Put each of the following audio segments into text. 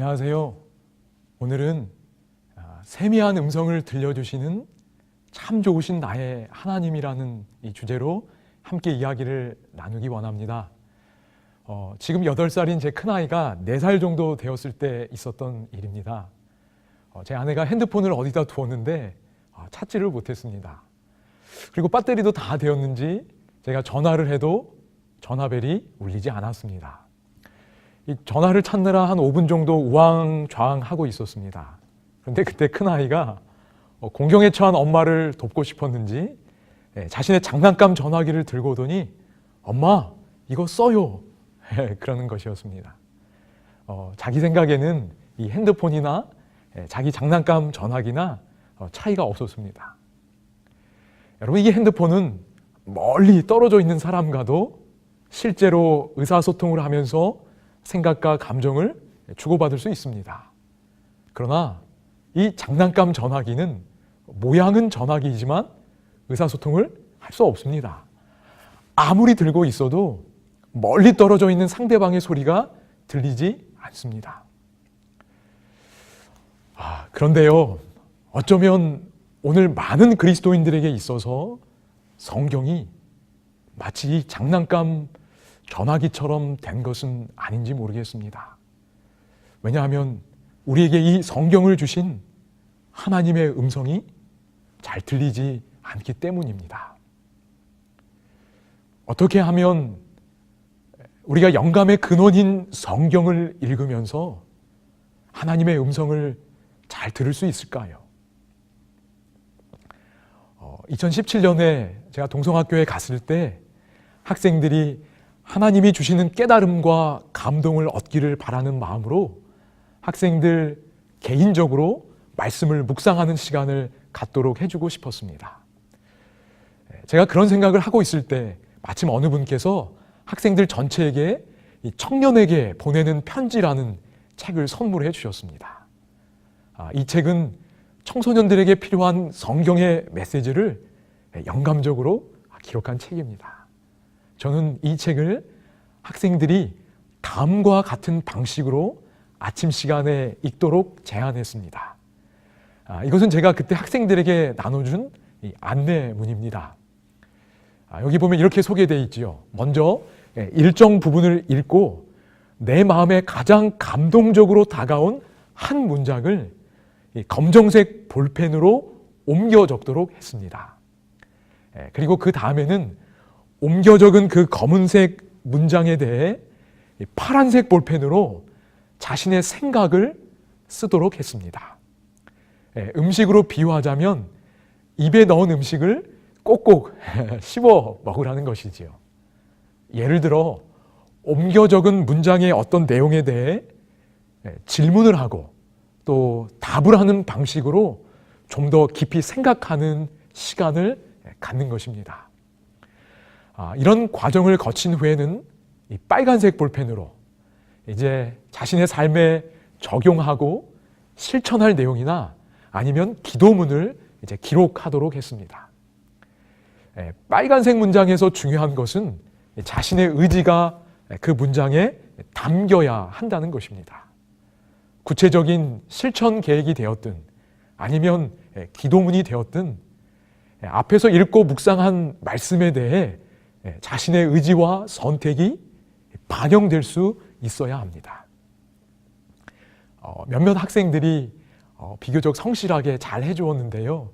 안녕하세요. 오늘은 아, 세미한 음성을 들려주시는 참 좋으신 나의 하나님이라는 이 주제로 함께 이야기를 나누기 원합니다. 어, 지금 8살인 제 큰아이가 4살 정도 되었을 때 있었던 일입니다. 어, 제 아내가 핸드폰을 어디다 두었는데 아, 찾지를 못했습니다. 그리고 배터리도 다 되었는지 제가 전화를 해도 전화벨이 울리지 않았습니다. 이 전화를 찾느라 한 5분 정도 우왕좌왕하고 있었습니다. 그런데 그때 큰 아이가 어, 공경에 처한 엄마를 돕고 싶었는지 예, 자신의 장난감 전화기를 들고 오더니 엄마 이거 써요 예, 그러는 것이었습니다. 어, 자기 생각에는 이 핸드폰이나 예, 자기 장난감 전화기나 어, 차이가 없었습니다. 여러분 이게 핸드폰은 멀리 떨어져 있는 사람과도 실제로 의사소통을 하면서 생각과 감정을 주고받을 수 있습니다. 그러나 이 장난감 전화기는 모양은 전화기이지만 의사소통을 할 수 없습니다. 아무리 들고 있어도 멀리 떨어져 있는 상대방의 소리가 들리지 않습니다. 아, 그런데요, 어쩌면 오늘 많은 그리스도인들에게 있어서 성경이 마치 이 장난감 전화기처럼 된 것은 아닌지 모르겠습니다. 왜냐하면 우리에게 이 성경을 주신 하나님의 음성이 잘 들리지 않기 때문입니다. 어떻게 하면 우리가 영감의 근원인 성경을 읽으면서 하나님의 음성을 잘 들을 수 있을까요? 어, 2017년에 제가 동성학교에 갔을 때 학생들이 하나님이 주시는 깨달음과 감동을 얻기를 바라는 마음으로 학생들 개인적으로 말씀을 묵상하는 시간을 갖도록 해주고 싶었습니다. 제가 그런 생각을 하고 있을 때 마침 어느 분께서 학생들 전체에게 이 청년에게 보내는 편지라는 책을 선물해 주셨습니다. 아, 이 책은 청소년들에게 필요한 성경의 메시지를 영감적으로 기록한 책입니다. 저는 이 책을 학생들이 다음과 같은 방식으로 아침 시간에 읽도록 제안했습니다. 아, 이것은 제가 그때 학생들에게 나눠준 이 안내문입니다. 아, 여기 보면 이렇게 소개되어 있지요. 먼저 예, 일정 부분을 읽고 내 마음에 가장 감동적으로 다가온 한 문장을 이 검정색 볼펜으로 옮겨 적도록 했습니다. 예, 그리고 그 다음에는 옮겨 적은 그 검은색 문장에 대해 이 파란색 볼펜으로 자신의 생각을 쓰도록 했습니다. 예, 음식으로 비유하자면 입에 넣은 음식을 꼭꼭 씹어 먹으라는 것이지요. 예를 들어 옮겨 적은 문장의 어떤 내용에 대해 예, 질문을 하고 또 답을 하는 방식으로 좀 더 깊이 생각하는 시간을 갖는 것입니다. 아, 이런 과정을 거친 후에는 이 빨간색 볼펜으로 이제 자신의 삶에 적용하고 실천할 내용이나 아니면 기도문을 이제 기록하도록 했습니다. 예, 빨간색 문장에서 중요한 것은 자신의 의지가 그 문장에 담겨야 한다는 것입니다. 구체적인 실천 계획이 되었든 아니면 기도문이 되었든 앞에서 읽고 묵상한 말씀에 대해 자신의 의지와 선택이 반영될 수 있어야 합니다. 어, 몇몇 학생들이 어, 비교적 성실하게 잘 해주었는데요.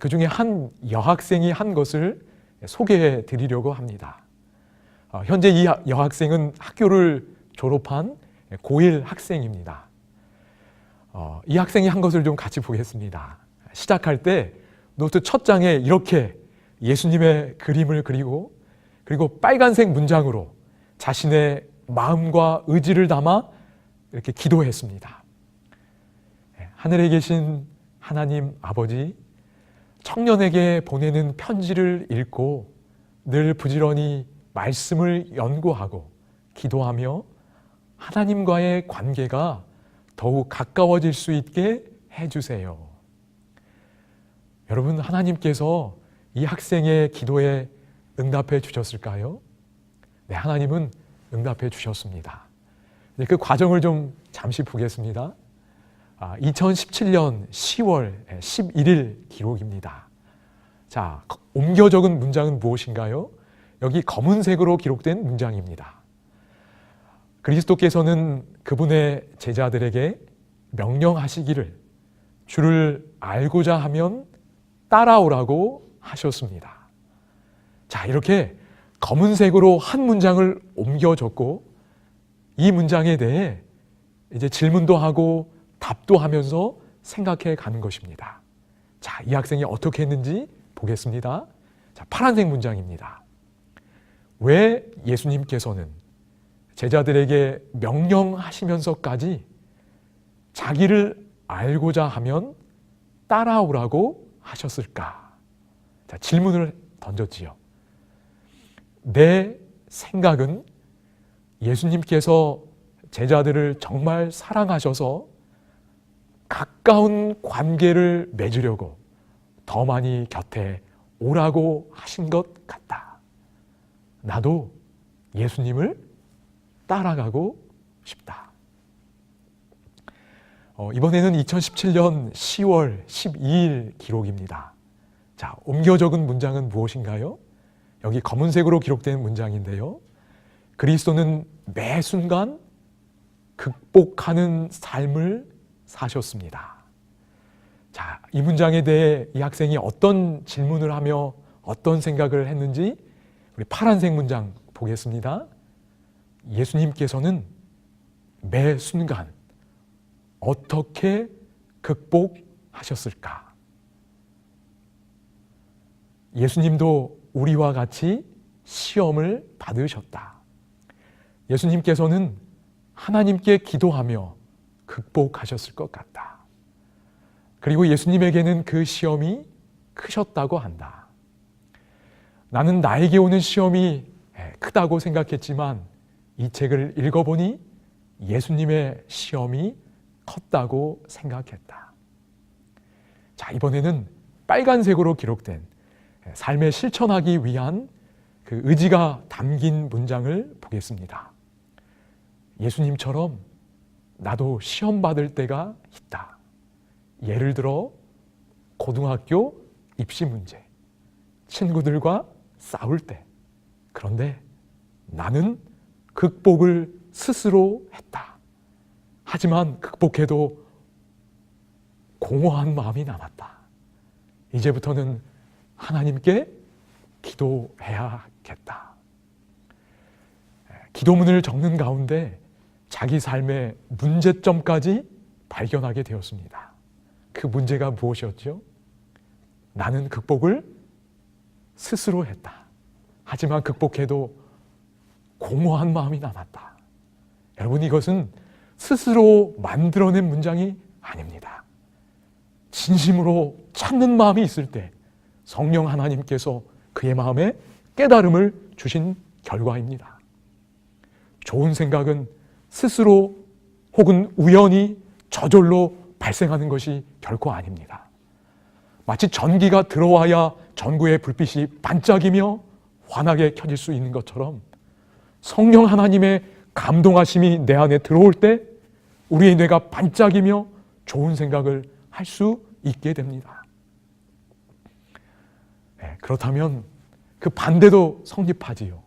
그 중에 한 여학생이 한 것을 소개해 드리려고 합니다. 어, 현재 이 여학생은 학교를 졸업한 고1 학생입니다. 어, 이 학생이 한 것을 좀 같이 보겠습니다. 시작할 때 노트 첫 장에 이렇게 예수님의 그림을 그리고 그리고 빨간색 문장으로 자신의 마음과 의지를 담아 이렇게 기도했습니다. 예, 하늘에 계신 하나님 아버지, 청년에게 보내는 편지를 읽고 늘 부지런히 말씀을 연구하고 기도하며 하나님과의 관계가 더욱 가까워질 수 있게 해주세요. 여러분, 하나님께서 이 학생의 기도에 응답해 주셨을까요? 네, 하나님은 응답해 주셨습니다. 그 과정을 좀 잠시 보겠습니다. 아, 2017년 10월 11일 기록입니다. 자, 옮겨 적은 문장은 무엇인가요? 여기 검은색으로 기록된 문장입니다. 그리스도께서는 그분의 제자들에게 명령하시기를 주를 알고자 하면 따라오라고 하셨습니다. 자, 이렇게 검은색으로 한 문장을 옮겨 적고 이 문장에 대해 이제 질문도 하고 답도 하면서 생각해 가는 것입니다. 자, 이 학생이 어떻게 했는지 보겠습니다. 자, 파란색 문장입니다. 왜 예수님께서는 제자들에게 명령하시면서까지 자기를 알고자 하면 따라오라고 하셨을까? 자, 질문을 던졌지요. 내 생각은 예수님께서 제자들을 정말 사랑하셔서 가까운 관계를 맺으려고 더 많이 곁에 오라고 하신 것 같다. 나도 예수님을 따라가고 싶다. 어, 이번에는 2017년 10월 12일 기록입니다. 자, 옮겨 적은 문장은 무엇인가요? 여기 검은색으로 기록된 문장인데요. 그리스도는 매 순간 극복하는 삶을 사셨습니다. 자, 이 문장에 대해 이 학생이 어떤 질문을 하며 어떤 생각을 했는지 우리 파란색 문장 보겠습니다. 예수님께서는 매 순간 어떻게 극복하셨을까? 예수님도 우리와 같이 시험을 받으셨다. 예수님께서는 하나님께 기도하며 극복하셨을 것 같다. 그리고 예수님에게는 그 시험이 크셨다고 한다. 나는 나에게 오는 시험이 크다고 생각했지만 이 책을 읽어보니 예수님의 시험이 컸다고 생각했다. 자, 이번에는 빨간색으로 기록된 삶에 실천하기 위한 그 의지가 담긴 문장을 보겠습니다. 예수님처럼 나도 시험 받을 때가 있다. 예를 들어 고등학교 입시 문제, 친구들과 싸울 때. 그런데 나는 극복을 스스로 했다. 하지만 극복해도 공허한 마음이 남았다. 이제부터는 하나님께 기도해야겠다. 기도문을 적는 가운데 자기 삶의 문제점까지 발견하게 되었습니다. 그 문제가 무엇이었죠? 나는 극복을 스스로 했다. 하지만 극복해도 공허한 마음이 남았다. 여러분, 이것은 스스로 만들어낸 문장이 아닙니다. 진심으로 찾는 마음이 있을 때 성령 하나님께서 그의 마음에 깨달음을 주신 결과입니다. 좋은 생각은 스스로 혹은 우연히 저절로 발생하는 것이 결코 아닙니다. 마치 전기가 들어와야 전구의 불빛이 반짝이며 환하게 켜질 수 있는 것처럼 성령 하나님의 감동하심이 내 안에 들어올 때 우리의 뇌가 반짝이며 좋은 생각을 할 수 있게 됩니다. 네, 그렇다면 그 반대도 성립하지요.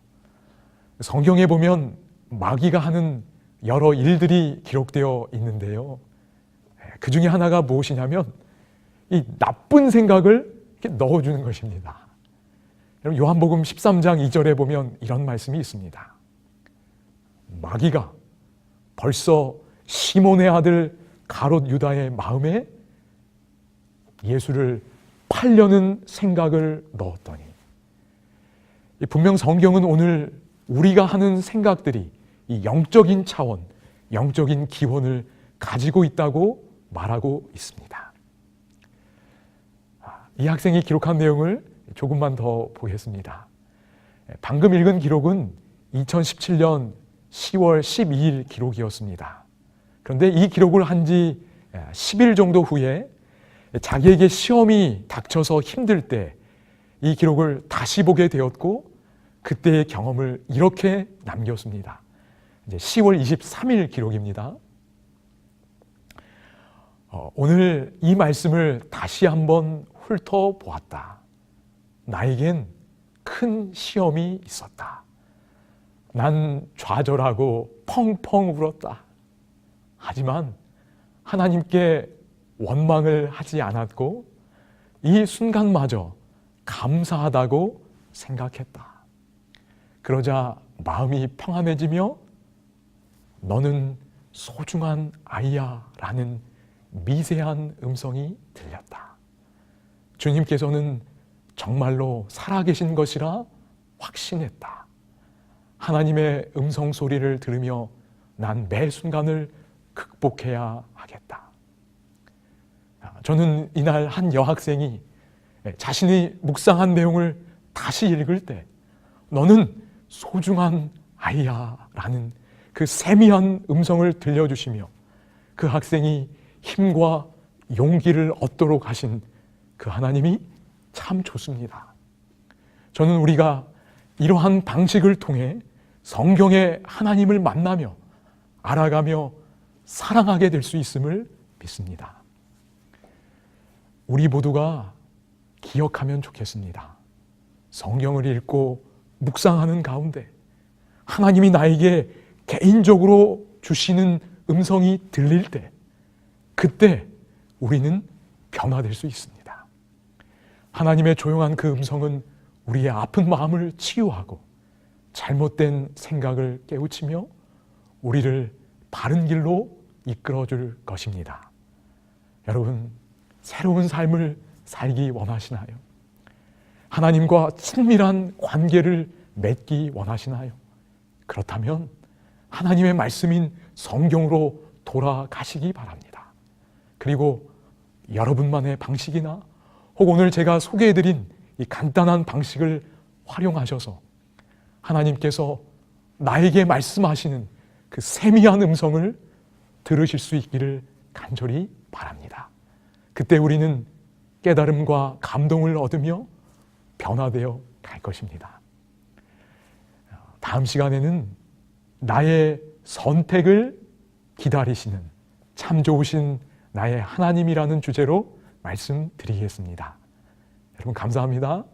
성경에 보면 마귀가 하는 여러 일들이 기록되어 있는데요. 그 중에 하나가 무엇이냐면 이 나쁜 생각을 넣어주는 것입니다. 여러분 요한복음 13장 2절에 보면 이런 말씀이 있습니다. 마귀가 벌써 시몬의 아들 가롯 유다의 마음에 예수를 팔려는 생각을 넣었더니 분명 성경은 오늘 우리가 하는 생각들이 이 영적인 차원, 영적인 기원을 가지고 있다고 말하고 있습니다. 아, 이 학생이 기록한 내용을 조금만 더 보겠습니다. 방금 읽은 기록은 2017년 10월 12일 기록이었습니다. 그런데 이 기록을 한 지 10일 정도 후에 자기에게 시험이 닥쳐서 힘들 때 이 기록을 다시 보게 되었고 그때의 경험을 이렇게 남겼습니다. 이제 10월 23일 기록입니다. 어, 오늘 이 말씀을 다시 한번 훑어보았다. 나에겐 큰 시험이 있었다. 난 좌절하고 펑펑 울었다. 하지만 하나님께 원망을 하지 않았고 이 순간마저 감사하다고 생각했다. 그러자 마음이 평안해지며 너는 소중한 아이야 라는 미세한 음성이 들렸다. 주님께서는 정말로 살아계신 것이라 확신했다. 하나님의 음성 소리를 들으며 난 매 순간을 극복해야 하겠다. 저는 이날 한 여학생이 자신이 묵상한 내용을 다시 읽을 때 너는 소중한 아이야 라는 그 세미한 음성을 들려주시며 그 학생이 힘과 용기를 얻도록 하신 그 하나님이 참 좋습니다. 저는 우리가 이러한 방식을 통해 성경의 하나님을 만나며 알아가며 사랑하게 될 수 있음을 믿습니다. 우리 모두가 기억하면 좋겠습니다. 성경을 읽고 묵상하는 가운데 하나님이 나에게 개인적으로 주시는 음성이 들릴 때 그때 우리는 변화될 수 있습니다. 하나님의 조용한 그 음성은 우리의 아픈 마음을 치유하고 잘못된 생각을 깨우치며 우리를 바른 길로 이끌어 줄 것입니다. 여러분, 새로운 삶을 살기 원하시나요? 하나님과 친밀한 관계를 맺기 원하시나요? 그렇다면 하나님의 말씀인 성경으로 돌아가시기 바랍니다. 그리고 여러분만의 방식이나 혹 오늘 제가 소개해드린 이 간단한 방식을 활용하셔서 하나님께서 나에게 말씀하시는 그 세미한 음성을 들으실 수 있기를 간절히 바랍니다. 그때 우리는 깨달음과 감동을 얻으며 변화되어 갈 것입니다. 다음 시간에는 나의 선택을 기다리시는 참 좋으신 나의 하나님이라는 주제로 말씀드리겠습니다. 여러분 감사합니다.